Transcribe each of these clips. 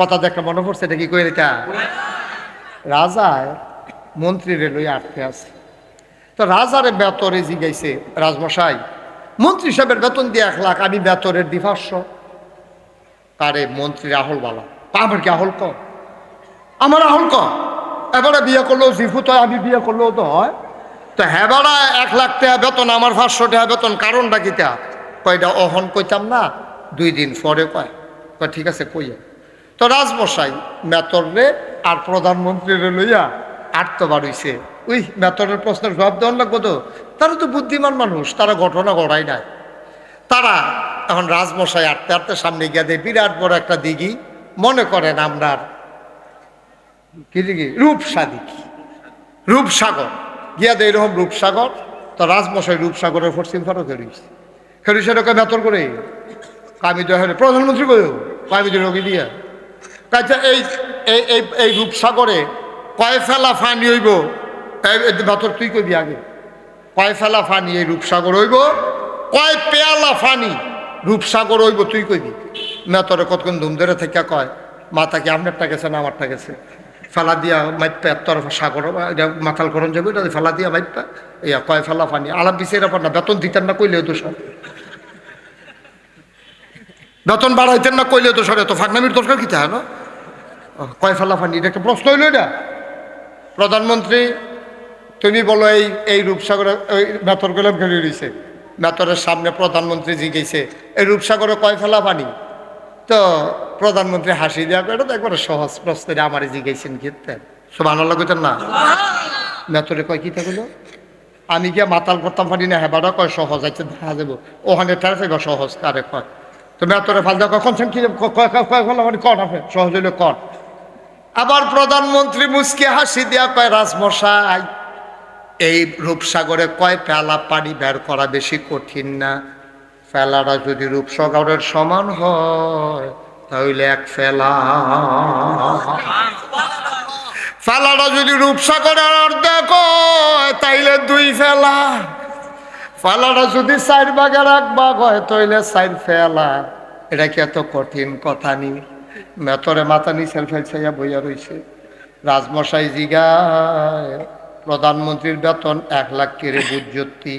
কথা দেখে মনে পড়ছে, এটা কি করে এটা রাজায় মন্ত্রীরে লই আটকে আছে। তো রাজারে বেতরে জিগাইছে রাজমশাই, মন্ত্রী সাহেবের বেতন দিয়ে এক লাখ, আমি বেতরের দি পাঁচশো। তারে মন্ত্রী আহল বালা আমার কি আহল ক আমার আহল ক এবারে বিয়ে করলেও জিফুত হয়, আমি বিয়ে করলেও তো হয়। তো হেবারা এক লাখ টাকা বেতন, আমার পাঁচশো টাকা বেতন, কারণটা কিটা কয়টা অহন কইতাম না, দুই দিন পরে কয়, ঠিক আছে, কইয়া। তো রাজমশাই মেতরে আর প্রধানমন্ত্রীরে লইয়া আটতে বাড়ইছে ওই মেতরের প্রশ্নের জবাব দেওয়ার লাগবো তো? তারা তো বুদ্ধিমান মানুষ, তারা ঘটনা ঘটায় নাই। তারা এখন রাজমশাই আটতে আটতে সামনে গিয়ে দেয়, বিরাট বড় একটা দিঘি, মনে করেন আপনার কি দিঘি? রূপসা দিঘি। রূপসাগর। গিয়া দেয় এরকম রূপসাগর, তো রাজমশাই রূপসাগরের পশ্চিম ফারো খেলিস খেলিস এরকম মেতর করে? এখানে প্রধানমন্ত্রী আমি তো রোগী দিয়া? আচ্ছা এই এই এই রূপসাগরে কয় ফেলা ফানি হইব? বেতন তুই কবি আগে। কয় ফেলা ফানি এই রূপসাগর হইব? কয় পেয়ালা ফানি রূপসাগর হইব তুই কইবি? মেতরে কতক্ষণ ধুম ধরে থেকে কয় মাথা কি আপনারটা গেছে না আমারটা গেছে? ফেলা দিয়া মাইপা এত্তর সাগর মাথাল করণ যাবে, এটা ফেলা দিয়া মাইপা ইয়া, কয় ফেলা ফানি? আলাপ দিছে এরপর না বেতন দিতেন না, কইলেও তো সব বেতন বাড়াইতেন না, কইলেও তো সরে। তো ফাঁকনামির দরকার কি তাহলে কয় ফেলা ফানি এটা একটা প্রশ্ন হইল এটা। প্রধানমন্ত্রী, তুমি বলো এই এই রূপসাগরে ওই মেতর গেলাম খেলে রয়েছে মেতরের সামনে প্রধানমন্ত্রী জিগেছে। এই রূপসাগরে কয় ফেলা পানি তো প্রধানমন্ত্রী হাসি দেওয়া এটা তো একবারে সহজ প্রশ্নের আমারই জিগেছেন খেতে সব আনাল্লা কইতেন না? মেতরে কয় কি থাকল আমি গিয়া মাতাল করতাম পারি না? হেবাটা কয় সহজ আছে দেখা যাব। ওখানে ঠের ফেবা সহজ, কারে কয়? তো মেতরে ফাল দেওয়া কখন কি কয় ফেলা মানে কন আপনি? সহজ হইলে কন। আবার প্রধানমন্ত্রী মুসকে হাসি দেওয়া কয়, রাজমশাই, এই রূপসাগরে কয় পেলা পানি বের করা বেশি কঠিন না? ফেলাটা যদি রূপসাগরের সমান হয়, তাহলে এক ফেলা। ফেলাটা যদি রূপসাগরের অর্ধেক হয়, তাইলে দুই ফেলা। ফেলাটা যদি চার ভাগের এক ভাগ হয়, তাইলে চার ফেলা। এটা কি এত কঠিন কথা নি? মেতরে মাথা নিচের ফেলছে বইয়া রইছে। রাজমশাই জিগায়, প্রধানমন্ত্রীর বেতন এক লাখ কেড়ে বুঝতি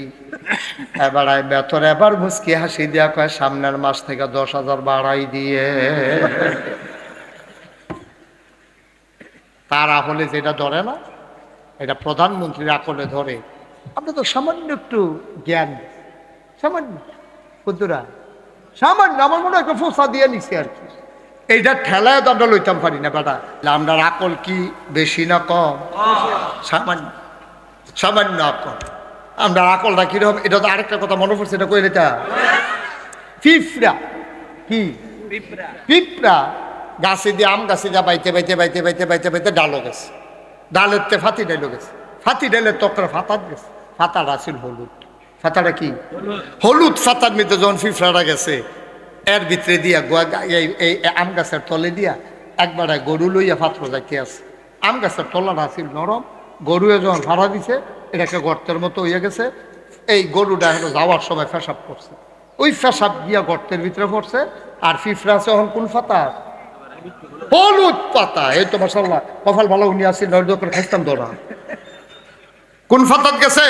এবার আয় বেতন এবার মুসকি হাসি দিয়া কয়, সামনের মাস থেকে দশ হাজার বাড়াই দিয়ে। তার আহলে যেটা ধরে না, এটা প্রধানমন্ত্রীর আকলে ধরে। আপনি তো সামান্য একটু জ্ঞান, সামান্য। বুদ্ধুরা সামান্য, আমার মনে হয় একটা ফোসা দিয়ে নিছি আর কি। এইটা ঠেলায় তো আমরা লইতাম পারি না বেটা। আমরার আকল কি বেশি না কম? সামান্য সামান্য আকল। আমরা আকলটা কীরকম? এটা তো আরেকটা কথা মনে পড়ছে এটা কই এটা ফিফরা কি? পিঁপড়া। গাছে দিয়ে আম গাছে দিয়ে বাইতে বাইতে বাইতে বাইতে বাইতে বাইতে ডালো গেছে। ডালের তে ফাতি ডাইলো গেছে। ফাতি ডাইলে তকরা ফাতাত গেছে। ফাতাটা ছিল হলুদ। ফাতাটা কি? হলুদ। ফাতার মধ্যে যখন ফিফড়াটা গেছে এর ভিতরে দিয়া গোয়া এই আম গাছের তলে দিয়া একবারে গরু লইয়া পাত্র যাইতে আছে। আম গাছের তলাটা ছিল নরম গরুয়ে যখন ভাড়া দিছে, এটাকে গর্তের মতো হইয়া গেছে। এই গরুটা হলো যাওয়ার সময় ফেসাব করছে। ওই ফেসাব গিয়া গর্তের ভিতরে পড়ছে, আর ফিফরা আছে এখন কোন ফাতা হলুদ পাতা। এই তো মাসাল্লাহ কফাল ভালো উনি আসি করে খাইতাম দৌড়া কোন ফাতাত গেছে?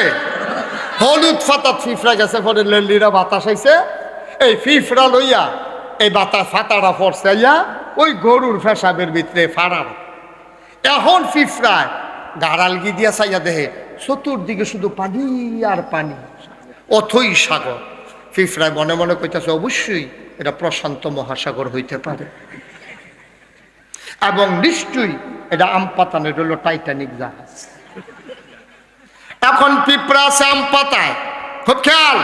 হলুদ ফাতাত ফিফরা গেছে, পরে লেলিরা বাতাস আইছে। এই ফিফরা লইয়া, এই বাতাস ফাতাটা পড়ছে ইয়া ওই গরুর ফেসাবের ভিতরে ফাড়ার। এখন ফিফরায় গাড়াল গি দিয়া চাইয়া দেহে, চতুর্দিকে শুধু পানি আর পানি। অথই সাগর। ফিফরায় মনে মনে কইতাছে, অবশ্যই এটা প্রশান্ত মহাসাগর হইতে পারে। এবং নিশ্চয়ই এটা আম পাতানের হলো টাইটানিক জাহাজ। এখন পিঁপড়া আছে আমপাতায় খুব খেয়াল?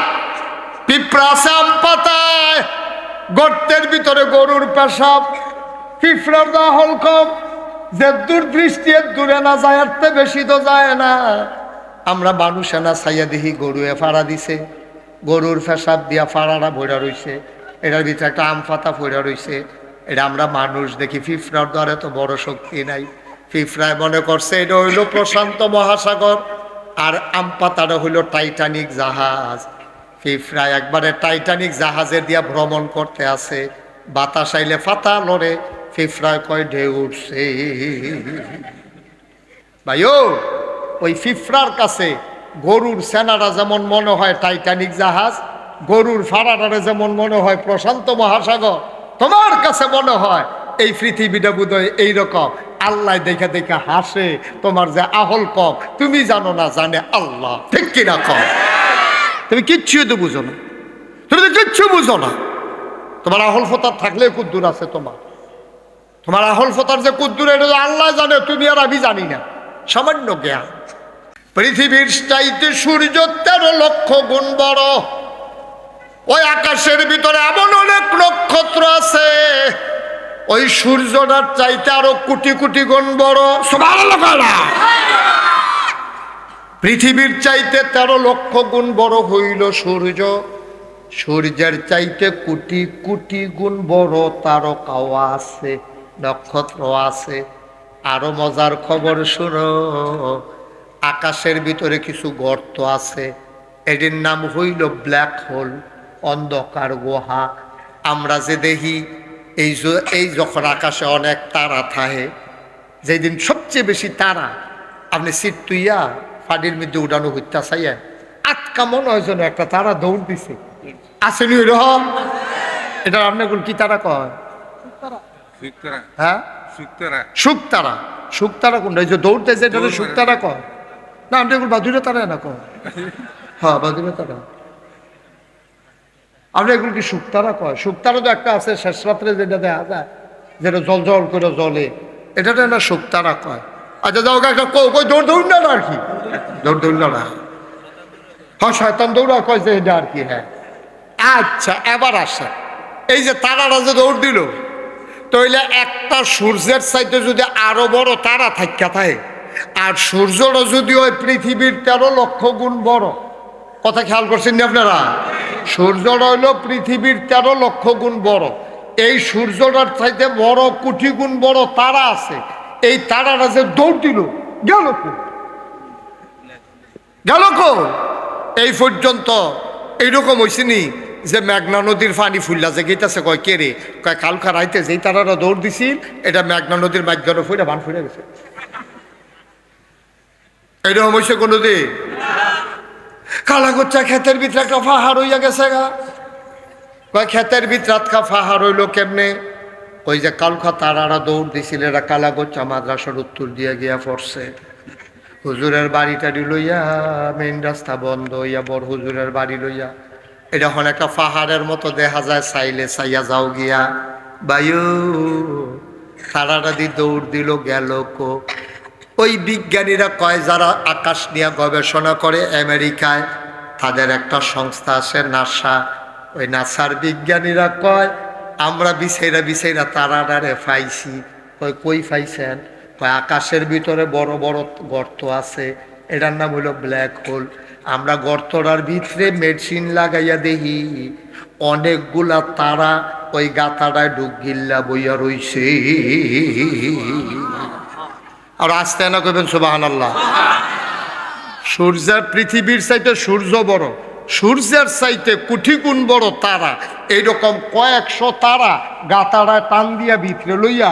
আম পাতায়, গর্তের ভিতরে গরুর পেশাব পিঁপড়ার দাহল কম, যে দূর দৃষ্টি দূরে না যায়, আর বেশি তো যায় না। আমরা মানুষে না, ছাইয়া দেখি গরুয়ে ফাড়া দিছে। গরুর ফেসাব দিয়া ফাড়াটা ভরা রইছে। এটার ভিতরে একটা আম পাতা ভরা রইছে। এটা আমরা মানুষ দেখি, ফিফরার দ্বারা তো বড় শক্তি নাই। ফিফরায় মনে করছে, এটা হইল প্রশান্ত মহাসাগর, আর আম পাতাটা হইল টাইটানিক জাহাজ। ফিফরা একবারে টাইটানিক জাহাজে দিয়া ভ্রমণ করতে আছে। বাতাস আইলে ফাতা লড়ে ফিফরায় কয়, ঢেউ উঠছে। ভাইও, ওই ফিফরার কাছে গরুর সেনারা যেমন মনে হয় টাইটানিক জাহাজ, গরুর ফাড়াটারে যেমন মনে হয় প্রশান্ত মহাসাগর, তোমার কাছে মনে হয় এই পৃথিবীটা বোধহয় এইরকম। আল্লাহ দেখে দেখে হাসে, তোমার যে আহল কম তুমি জানো না জানে আল্লাহ। ঠিক কিনা কম? তুমি কিচ্ছু তো বুঝো না। তুমি তো কিচ্ছু বুঝো না। তোমার আহল ফতার থাকলে কুদ্দুর আছে তোমার। তোমার আহল ফতার যে কুদ্দুর, এটা আল্লাহ জানে, তুমি আর আমি জানি না। সামান্য জ্ঞান। পৃথিবীর চাইতে সূর্য তেরো লক্ষ গুণ বড়। ওই আকাশের ভিতরে এমন অনেক নক্ষত্র আছে। ওই সূর্যটার চাইতে আরও কোটি কোটি গুণ বড়। কয় না? পৃথিবীর চাইতে তেরো লক্ষ গুণ বড় হইল সূর্য। সূর্যের চাইতে কোটি কোটি গুণ বড় তারকাও আছে, নক্ষত্র আছে। আরও মজার খবর, শুনো, আকাশের ভিতরে কিছু গর্ত আছে। এটির নাম হইল ব্ল্যাক হোল, অন্ধকার গুহা। আমরা যে দেখি, এই এই যখন আকাশে অনেক তারা থাকে, যেদিন সবচেয়ে বেশি তারা, আপনি সিট তুইয়া ফাডির মধ্যে উড়ানো হইতা চাইয়া আটকা মনে হয় যেন একটা তারা দৌড় দিছে। আসেনি ওইরকম? এটা আপনার কি তারা কয়? হ্যাঁ? সুতরা শুকতারা শুকতারা কোনটা? এই যে দৌড়তে যে এটা শুকতারা কয়? না আপনি এগুলো বাদুরে তারা না কয়? হ্যাঁ বাদুরে তারা। শুকতারা কয়? শুকতারা তো একটা আছে শেষ রাত্রে যেটা দেখা যায় যেটা জল জল করে জলে এটা তো না শুকতারা কয়? আচ্ছা যাও, একটা কই, দৌড় দৌড় না আর কি? দৌড় দৌড় না হ্যাঁ শয়তান দৌড়া কয় যে এটা আর কি হ্যাঁ। আচ্ছা এবার আসে এই যে তারারা যে দৌড় দিল, তইলে একটা সূর্যের চাইতে যদি আরও বড় তারা থাকা থাকে আর সূর্যটা যদি ওই পৃথিবীর তেরো লক্ষ গুণ বড়। কথা খেয়াল করছেন নি আপনারা? সূর্যটা হইল পৃথিবীর তেরো লক্ষ গুণ বড়। এই সূর্যটার চাইতে বড় কোটি গুণ বড় তারা আছে। এই তারাটা যে দৌড় দিল, গেল কো? গেল কো এই পর্যন্ত এইরকম হয়েছিনি যে মেঘনা নদীর পানি ফুললা যে গেইতাছে, কয় কে রে? কয় কালকা রাইতে যেই তারারা দৌড় দিছিল, এটা মেঘনা নদীর মাঝখানে ফুলে বান ফুলে গেছে। এইরকম হয়েছে কোনোদিন? কালা গোচ্চা ক্ষেতের ভিতরে একটা পাহাড় হইয়া গেছে গা। কয় ক্ষেতের ভিতরে আটকা পাহাড় হইল কেমনে? ওই যে কালকা তারারা দৌড় দিছিল, এরা কালা গোচ্চা মাদ্রাসার উত্তর দিয়ে গিয়া পড়ছে। হুজুরের বাড়িটারি লইয়া মেইন রাস্তা বন্ধ হইয়া বড় হুজুরের বাড়ি লইয়া। এটা এখন একটা পাহাড়ের মতো দেখা যায় চাইলে চাইয়া যাও গিয়া। বায়ু তারাটা দি দৌড় দিল, গেল কো? ওই বিজ্ঞানীরা কয়, যারা আকাশ নিয়ে গবেষণা করে আমেরিকায়, তাদের একটা সংস্থা আছে, নাসা। ওই নাসার বিজ্ঞানীরা কয় আমরা বিছাইরা বিছাইরা তারাটারে পাইছি কই কই পাইছেন কয়, আকাশের ভিতরে বড় বড় গর্ত আছে। এটার নাম হলো ব্ল্যাক হোল। আমরা গর্তটার ভিতরে মেডিসিন লাগাইয়া দেখি অনেকগুলা তারা ওই গাতাটায় ডুব গিল্লা বইয়া রইছে। আর আসতে না কবেন আল্লাহ সূর্যের পৃথিবীর চাইতে সূর্য বড়। সূর্যের চাইতে কুঠি গুণ বড় তারা। এইরকম কয়েকশো তারা গাতাড়ায় টান দিয়া ভিতরে লইয়া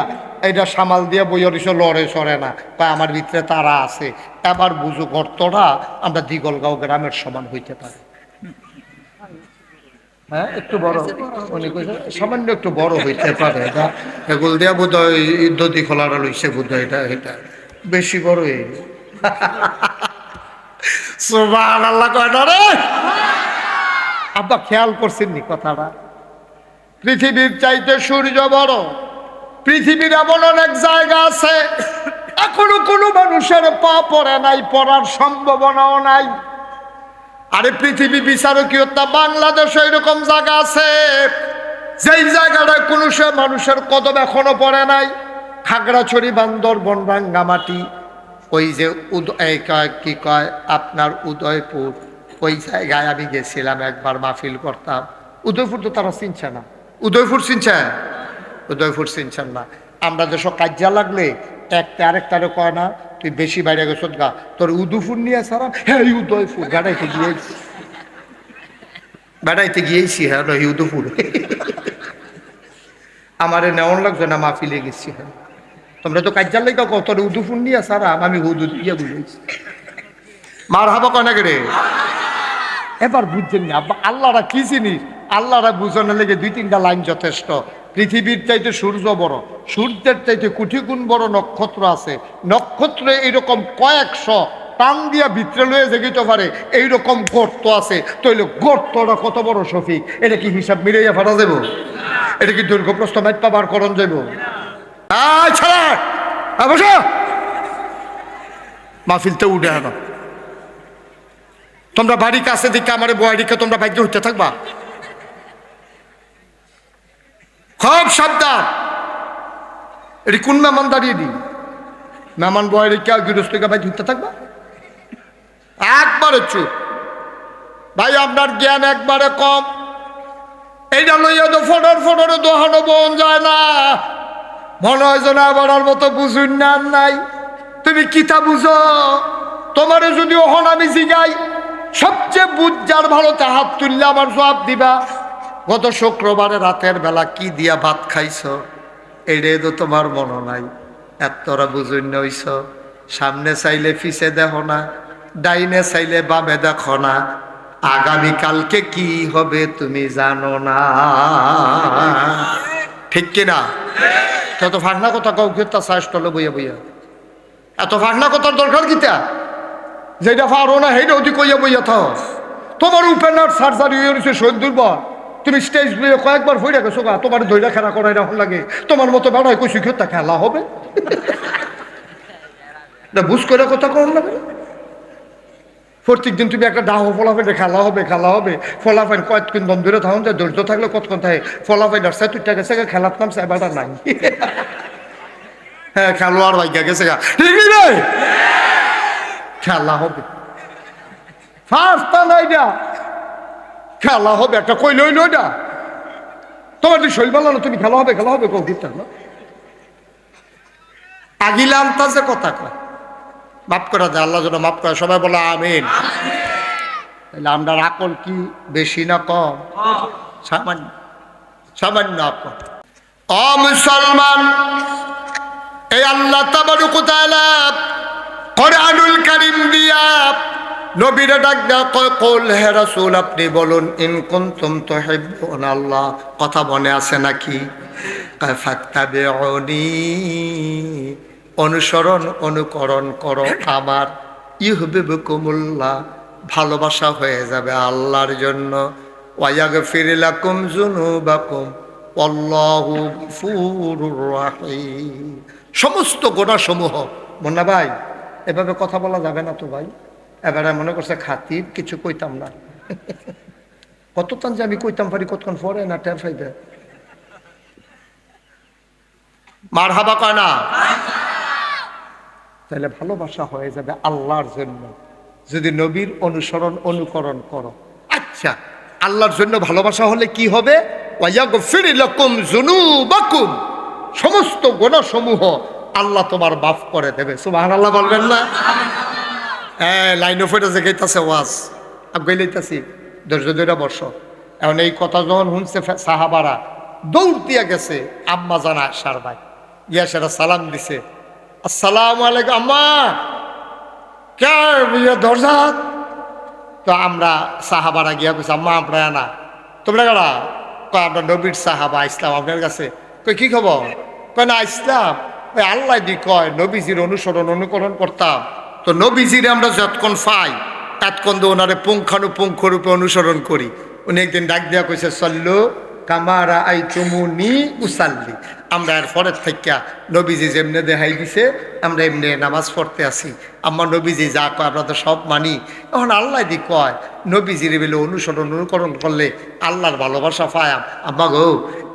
এটা সামাল দিয়া বইয়া রইছে লড়ে সরে না। বা আমার ভিতরে তারা আছে। এবার বুঝো গর্তটা আমরা দিগলগাঁও গ্রামের সমান হইতে পারে। হ্যাঁ একটু বড় উনি কইছে সামান্য একটু বড় হইতে পারে এটা। এগুল দিয়া বোধ হয় দদি খোলারা লইছে বোধ হয় এটা এটা। বেশি বড় এই। আব্বা, খেয়াল করছেন নি কথাটা? পৃথিবীর চাইতে সূর্য বড়। পৃথিবীর এমন অনেক জায়গা আছে, এখনও কোনো মানুষের পা পড়ে নাই, পড়ার সম্ভাবনাও নাই। আরে পৃথিবী বিচারকীয়তা বাংলাদেশে এরকম জায়গা আছে, যেই জায়গাটা কোনো সে মানুষের কদম এখনও পড়ে নাই। খাগড়াছড়ি, বান্দরবন, রাঙ্গামাটি ওই যে উদ এই কয় কি কয়? আপনার উদয়পুর, ওই জায়গায় আমি গেছিলাম, একবার মাহফিল করতাম। উদয়পুর তো তারা চিনছে না। উদয়পুর চিনছেন উদয়পুর চিনছেন না। আমরা যেসব কাজ্যা লাগলে একটা আরেকটারে কয় না, তুই বেশি বাইরে গেছ গা। তোর উদয়পুর নিয়ে সারা হ্যাঁ উদয়পুর, বেড়াইতে গিয়েছি। বেড়াইতে গিয়েছি হ্যাঁ উদয়পুর। আমারে নেওয়ান লাগছে না, মাহফিলে গেছি হ্যাঁ। তোমরা তো কাজ্যার লেগে কত উদুফুন নিয়ে সারা, আমি হুদু দিয়ে বুঝেছি মার হাবা কনাকে রে? এবার বুঝছেন না আল্লাহরা কি জিনিস আল্লাহরা বুঝানো লেগে দুই তিনটা লাইন যথেষ্ট। পৃথিবীর চাইতে সূর্য বড়, সূর্যের চাইতে কোটি গুণ বড় নক্ষত্র আছে। নক্ষত্রে এরকম কয়েকশো টান দিয়া ভিতরে লয়ে জেগিতে পারে, এইরকম গর্ত আছে। তৈলে গর্তটা কত বড় সফিক এটা কি হিসাব মিলাইয়া ফাটা যাব এটা কি দুর্গপ্রস্ত মাইপা বার করণ যাব ছাড়া! উঠে তোমরা বাড়ি কাছে দিকে আমার বয়ারিকে তোমরা ভাগ্য হতে থাকবা। খুব সাবধান। এটি কোন মেহমান দাঁড়িয়ে দিই? মেহমান বয়ারিকে গৃহস্থকে ভাই ধরতে থাকবা? একবারে চুপ। ভাই, আপনার জ্ঞান একবারে কম। এইটা লইয়া তো ফটোর ফটোর দোহানো বোন যায় না। মনে হয় যে না বলার মতো বুঝুন না নাই। তুমি কিতা বুঝো? তোমারে যদি ওহন আমি জিগাই, সবচেয়ে বুঝার ভালো হাত তুললে আমার জবাব দিবা, গত শুক্রবারে রাতের বেলা কি দিয়া ভাত খাইছ? এইরে তো তোমার মনে নাই। এতরা বুঝুন হইছ। সামনে চাইলে পিছে দেখো না, ডাইনে চাইলে বামে দেখো না। আগামীকালকে কি হবে তুমি জানো না। ঠিক কিনা? তত ফাঁকনা কথা কাউ তা চাষ তলে বইয়া বইয়া? এত ফাঁকনা কথার দরকার কিতা? যেটা পারো না, সেইটা অতি কইয়া বইয়া থাও। তোমার উপেনার সার্জারি হয়ে রয়েছে শহীদ দুর্বল তুমি স্টেজ লইয়ে কয়েকবার ফইরা গেছো গা, তোমার ধৈর্য খেলা করাই রাখুন লাগে। তোমার মতো বেড়ায় কেউ তা খেলা হবে? না, বুঝ করে কথা কম লাগে প্রত্যেক দিন তুমি একটা ডাহ ফলাফেন খেলা হবে খেলা হবে। ফলাফেন কয়েকদিন বন্ধুরে থাকুন যে ধৈর্য থাকলে কতক্ষণ থাকে? ফলাফেন আসছে তুই গেছে গা, খেলার নাম এবারটা নাই। হ্যাঁ খেলোয়াড় ভাইগা গেছে ঠিক নেই? খেলা হবে। ফার্স্ট না এটা খেলা হবে একটা কই লইল এটা তোমার তুই শৈল না তুমি খেলা হবে খেলা হবে কৌকিতা না আগিলা আনতাছে কথা কয়। মাফ করা যায় আল্লাহ যেন মাফ করে সবাই বলে আমিন। তাহলে আমরা আকল কি বেশি না কম? সামান্য সামান্য আকল। অ মুসলমান, এই আল্লাহ তাবারুকু তাআলা কোরআনুল কারীম দিয়া নবীরে ডাক দেয়া কয়, কল হে রাসূল, আপনি বলুন, ইন কুনতুম তুহিব্বুন আল্লাহ। কথা মনে আছে নাকি? কয়, ফাত্তাবিউনি। অনুসরণ, অনুকরণ করো আমার। ইহবিবকুমুল্লাহ ভালোবাসা হয়ে যাবে আল্লাহর জন্য। ওয়ায়াগফির লাকুম যুনুবাকুম আল্লাহু গফুরুর রাহিম। সমস্ত গোনাসমূহ মুন্না ভাই, এভাবে কথা বলা যাবে না তো ভাই? এবারে মনে করছে খাতির কিছু কইতাম না। কতক্ষণ যে আমি কইতাম পারি, কতক্ষণ পরে না টের ফাইবে মার হাবা কয় না? তাহলে ভালোবাসা হয়ে যাবে আল্লাহর জন্য। যদি নবীর অনুসরণ, অনুকরণ করো। আচ্ছা আল্লাহর জন্য ভালোবাসা হলে কি হবে? সমস্ত গুণসমূহ আল্লাহ তোমার মাফ করে দেবে। সুবহানাল্লাহ বলবেন না? হ্যাঁ লাইন অফ এটা জেগাইতেছে ওয়াজ। আগাইলাইতেছি ধৈর্য ধৈর্য বর্ষ এখন এই কথা যখন শুনছে সাহাবারা, দৌড় দিয়া গেছে, আম্মা জানা আসার ভাই। গিয়া সেটা সালাম দিছে। আসসালাম আলাইকুম, আম্মা। কে ইয়ে দরজা তো আমরা সাহাবারা গিয়া কইছি, আম্মা আমরা না। তোমরা কারা কয়, আমরা নবীর সাহাবা, ইসলাম আপনার কাছে। কই, কি খবর? কয়, না, ইসলাম। ওই আল্লাহ দি কয়, নবীজির অনুসরণ, অনুকরণ করতাম। তো নবীজিরে আমরা যতক্ষণ পাই, ততক্ষণ তো ওনারে পুঙ্খানুপুঙ্খ রূপে অনুসরণ করি। উনি একদিন ডাক দেওয়া কইছে, সল্লু কামারা আই চুমুনি উসাল্লি। আমরা এর পরের থেকে নবীজি যেমনে দেখাই দিছে, আমরা এমনি নামাজ পড়তে আসি আমার নবীজি যা কয় আমরা তো সব মানি। এখন আল্লাহ দি কয়, নবীজির বেলে অনুসরণ, অনুকরণ করলে আল্লাহর ভালোবাসা পায় আম্মা গো,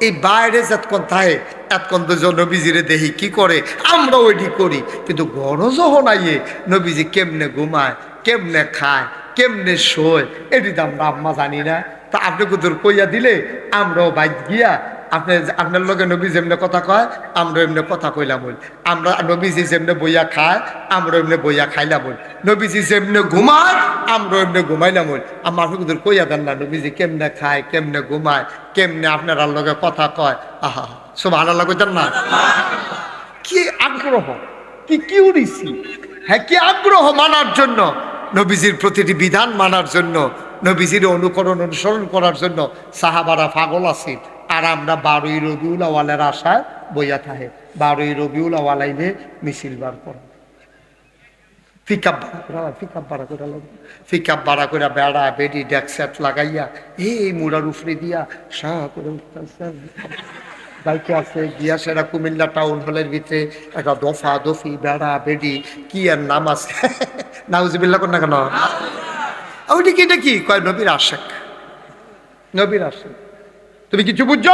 এই বাইরে যতক্ষণ থাকে এতক্ষণ তো নবীজিরে দেখি কি করে? আমরা ওইটি করি। কিন্তু গরজ নাইয়ে নবীজি কেমনে ঘুমায়, কেমনে খায়, কেমনে শোয় এটি তো আমরা আম্মা জানি না। তা আপনি কুদুর কইয়া দিলে আমরাও বাইক গিয়া আপনি আপনার লগে নবী যেমনে কথা কয় আমরা এমনি কথা কইলাম বল। আমরা নবীজি যেমনে বইয়া খায় আমরা এমনি বইয়া খাইলাম বল। নবীজি যেমনে ঘুমায় আমরা এমনি ঘুমাইলাম বল। আমার কইয়া দেন না নবীজি কেমনে খায়, কেমনে ঘুমায়, কেমনে আপনার লগে কথা কয়। আহা সব আল্লাহ কইতেন না? কি আগ্রহ? কি কি কিউরিসি? হ্যাঁ কি আগ্রহ মানার জন্য? নবীজির প্রতিটি বিধান মানার জন্য, নবীজির অনুকরণ অনুসরণ করার জন্য সাহাবারা পাগল আছে আর আমরা বারোই রবিউল আওয়ালের আশায় বইয়া থাকে বারোই রবিউল আওয়ালাইলে মিছিল বার করা। পিকআপ ভাড়া করে পিকআপ ভাড়া করে পিকআপ ভাড়া করে বেড়া বেডি ডেক সেট লাগাইয়া এই মুড়ার উফরে দিয়া সা করে বাইকে আছে গিয়া সেরা কুমিল্লা টাউন হলের ভিতরে একটা দফা দফি বেড়া বেডি কি আর নাম আছে? নাউজিবিল্লা কর না কেন? ওইটা কি এটা কি? কয় নবীর আশেক। নবীর আশেক। তুমি কিছু বুঝছ?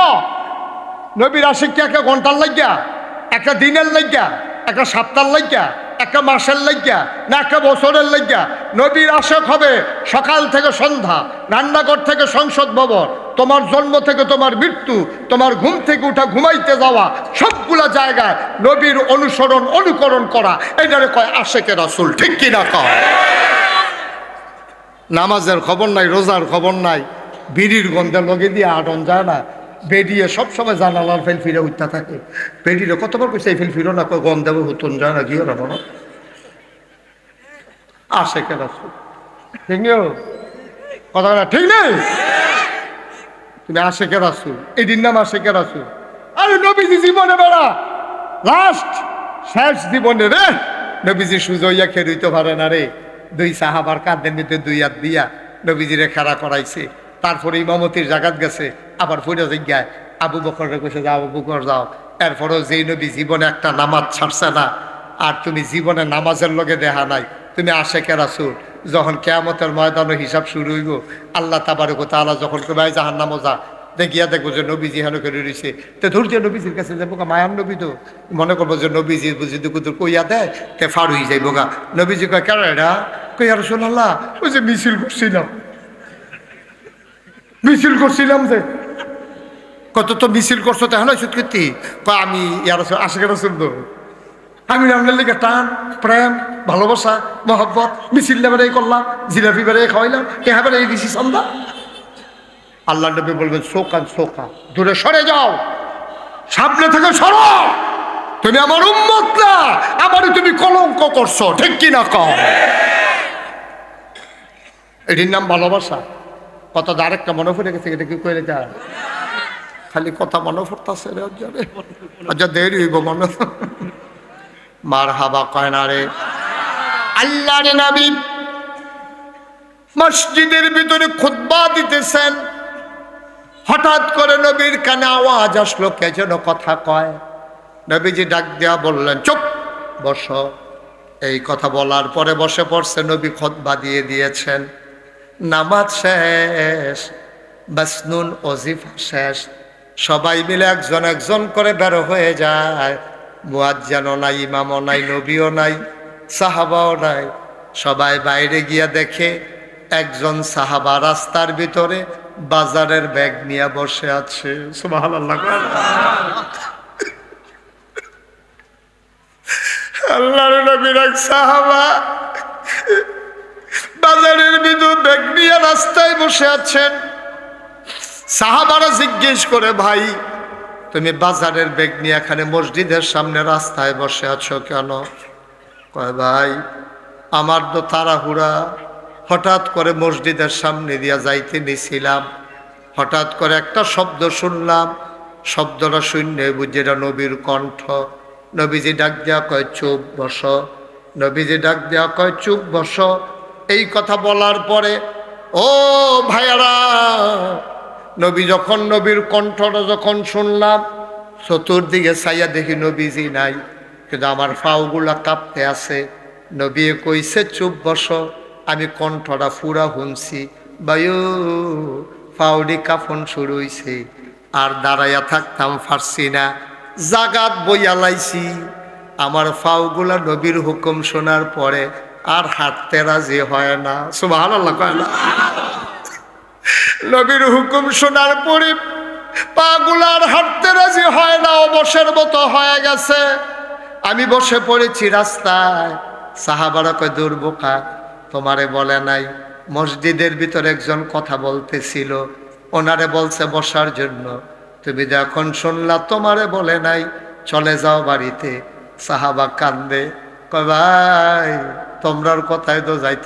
নবীর আশেক কি একটা ঘণ্টার লাগিয়া, একটা দিনের লাগিয়া, একটা সপ্তাহ লাগিয়া, একটা মাসের লাগিয়া, না একটা বছরের লাগিয়া নবীর আশেক হবে সকাল থেকে সন্ধ্যা, রান্নাঘর থেকে সংসদ ভবন, তোমার জন্ম থেকে তোমার মৃত্যু, তোমার ঘুম থেকে উঠা ঘুমাইতে যাওয়া, সবগুলা জায়গায় নবীর অনুসরণ, অনুকরণ করা, এটারে কয় আশেকের আসল ঠিক কিনা কয়? নামাজের খবর নাই, রোজার খবর নাই বিড়ির গন্ধে লগে দিয়ে আটন যায় না। বেরিয়ে সবসময় জানালার ফেল ফিরে উঠতে থাকে। বেরিয়ে কতবার কইছে, এই ফেল ফিরো না গন্ধে হুতন যায় না গিয়ে না আসে কেন? ঠিক নেই কথা ঠিক নেই? তুমি আসে কে রাসুল এটির নাম আসে কে রাসুল আরে নবীজি জীবনে বেড়া। লাস্ট শেষ জীবনে রে। নবীজি সুজইয়া খেরুইতে পারে না রে। দুই সাহাবার কাঁধের নিতে দুই হাত দিয়া নবীজিরে খাড়া করাইছে। তারপরে ইমামতির জাগাত গেছে, আবার ফুটে জিজ্ঞায়, আবু বকরের কইছে, যাও, আবু বকর, যাও। এরপরেও যেই নবী জীবনে একটা নামাজ ছাড়ছে না, আর তুমি জীবনে নামাজের লগে দেখা নাই, তুমি আসে কেরাসুর যখন কেয়ামতের ময়দানে হিসাব শুরু হইব, আল্লাহ তাবারক তাআলা যখন কবে জাহান নামো যা। দেখিয়া দেখব যে নবীজি হেন করে রয়েছে তো ধৈর্য নবীজির কাছে যাব মায়াম নবী তো। মনে করব যে নবীজি বুঝি দুকুতুর কইয়া দেয়, তে ফার হয়ে যাইব গা। নবীজি কয়, কেন এটা? কই আর শোনাল্লাহ ওই যে মিছিল করছিলাম। মিছিল করছিলাম যে। কত তো মিছিল করছ তাহলে সত্যি কয়, আমি ইয়ার আশে কেন শুনব আমি আপনার লিগে টান, প্রেম, ভালোবাসা, মহব্বত, মিছিল বেড়াই করলাম, জিলাপি বেড়াই খাওয়াইলাম টেহা বেড়াই দিছি সন্ধ্যা। আল্লাহ নবী বলবেন, শোকান, শোকা, দূরে সরে যাও, সামনে থেকে সরো। তুমি আমার উম্মত না আমারও তুমি কলঙ্ক করছ, ঠিক কি না কম এটির নাম ভালোবাসা। কত আরেকটা মনে পড়ে গেছে, এটা কি কইলে যা খালি কথা মনে পড়তেছে রে অজ্জারে আচ্ছা দেরি হইব মনে মার হাবা কয় না রে। আল্লাহ রে নবী মসজিদের ভিতরে খুতবা দিতেছেন। হঠাৎ করে নবীর কানে আওয়াজ আসলো, কে যেন কথা কয়। নবীজি ডাক দেয়া বললেন, চুপ, বস। এই কথা বলার পরে বসে পড়ছে, নবী খতবা দিয়ে দিয়েছেন। নামাজ শেষ বাসনুন অজিফা শেষ। সবাই মিলে একজন একজন করে বের হয়ে যায়। মুয়াজ্জানও নাই, ইমামও নাই, নবীও নাই, সাহাবাও নাই। সবাই বাইরে গিয়া দেখে একজন সাহাবা রাস্তার ভিতরে বাজারের ব্যাগ নিয়ে বসে আছে। আল্লাহর নবীর এক সাহাবা বাজারের ভিতর ব্যাগ নিয়ে রাস্তায় বসে আছেন। সাহাবারা জিজ্ঞেস করে, ভাই, তুমি বাজারের ব্যাগ নিয়ে এখানে মসজিদের সামনে রাস্তায় বসে আছো কেন? কয়, ভাই, আমার তো তাড়াহুড়া। হঠাৎ করে মসজিদের সামনে দিয়া যাইতে নিছিলাম। হঠাৎ করে একটা শব্দ শুনলাম। শব্দটা শূন্য বুঝি এটা নবীর কণ্ঠ। নবীজি ডাক দেওয়া কয়, চুপ বস। নবীজি ডাক দেওয়া কয়, চুপ বস। এই কথা বলার পরে, ও ভাইয়ারা, নবী যখন নবীর কণ্ঠটা যখন শুনলাম, চতুর্দিকে চাইয়া দেখি নবীজি নাই। কিন্তু আমার ফাউগুলা কাঁপতে আছে। নবী কইছে, চুপ বস, আমি কণ্ঠটা ফুরা শুনছি বায়ু ফাউডি কাফন শুরু হইছে। আর দাঁড়াইয়া থাকতাম পারছি না। জাগাত বইয়া লাইছি। আমার ফাউগুলা নবীর হুকুম শোনার পরে আর হাঁটতে রাজি হয় না। সুবাহ কয় না। নবীর হুকুম শোনার পরে পাগুলার হাঁটতে রাজি হয় না, অবসের মতো হয়ে গেছে। আমি বসে পড়েছি রাস্তায়। সাহাবারা কয় দুর্বোকা তোমারে বলে নাই। মসজিদের ভিতরে একজন কথা বলতেছিল। ওনারে বলছে, বসার জন্য। তুমি যখন শুনলা, তোমারে বলে নাই। চলে যাও বাড়িতে। সাহাবা কান্দে। কয়, ভাই তোমরার কথায় তো যাইতা